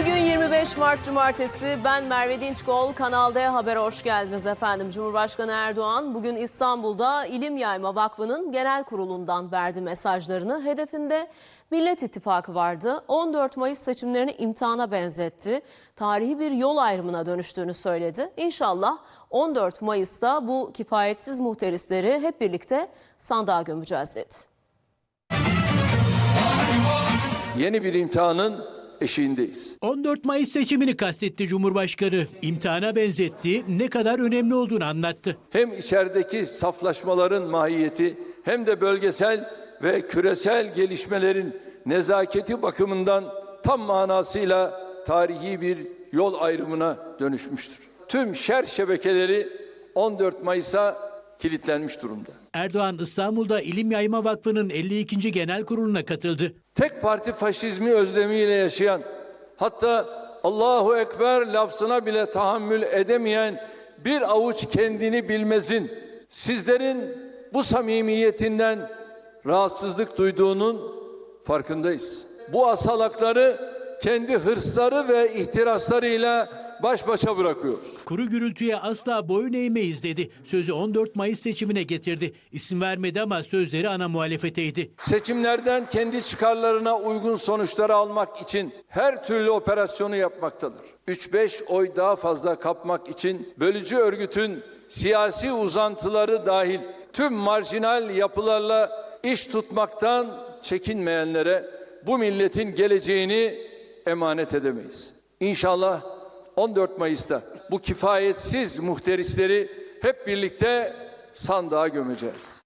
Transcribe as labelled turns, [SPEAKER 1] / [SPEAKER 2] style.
[SPEAKER 1] Bugün 25 Mart Cumartesi. Ben Merve Dinçkol. Kanal D Haber'e hoş geldiniz efendim. Cumhurbaşkanı Erdoğan bugün İstanbul'da İlim Yayma Vakfı'nın genel kurulundan verdi mesajlarını. Hedefinde Millet İttifakı vardı. 14 Mayıs seçimlerini imtihana benzetti. Tarihi bir yol ayrımına dönüştüğünü söyledi. İnşallah 14 Mayıs'ta bu kifayetsiz muhterisleri hep birlikte sandığa gömeceğiz dedi.
[SPEAKER 2] Yeni bir imtihanın eşiğindeyiz.
[SPEAKER 3] 14 Mayıs seçimini kastetti Cumhurbaşkanı. İmtihana benzetti, ne kadar önemli olduğunu anlattı.
[SPEAKER 2] Hem içerideki saflaşmaların mahiyeti hem de bölgesel ve küresel gelişmelerin nezaketi bakımından tam manasıyla tarihi bir yol ayrımına dönüşmüştür. Tüm şer şebekeleri 14 Mayıs'a kilitlenmiş durumda.
[SPEAKER 3] Erdoğan İstanbul'da İlim Yayma Vakfı'nın 52. Genel Kurulu'na katıldı.
[SPEAKER 2] Tek parti faşizmi özlemiyle yaşayan, hatta Allahu Ekber lafzına bile tahammül edemeyen bir avuç kendini bilmezin, sizlerin bu samimiyetinden rahatsızlık duyduğunun farkındayız. Bu asalakları kendi hırsları ve ihtiraslarıyla baş başa bırakıyoruz.
[SPEAKER 3] Kuru gürültüye asla boyun eğmeyiz dedi. Sözü 14 Mayıs seçimine getirdi. İsim vermedi ama sözleri ana muhalefeteydi.
[SPEAKER 2] Seçimlerden kendi çıkarlarına uygun sonuçları almak için her türlü operasyonu yapmaktadır. 3-5 oy daha fazla kapmak için bölücü örgütün siyasi uzantıları dahil tüm marjinal yapılarla iş tutmaktan çekinmeyenlere bu milletin geleceğini emanet edemeyiz. İnşallah 14 Mayıs'ta bu kifayetsiz muhterisleri hep birlikte sandığa gömeceğiz.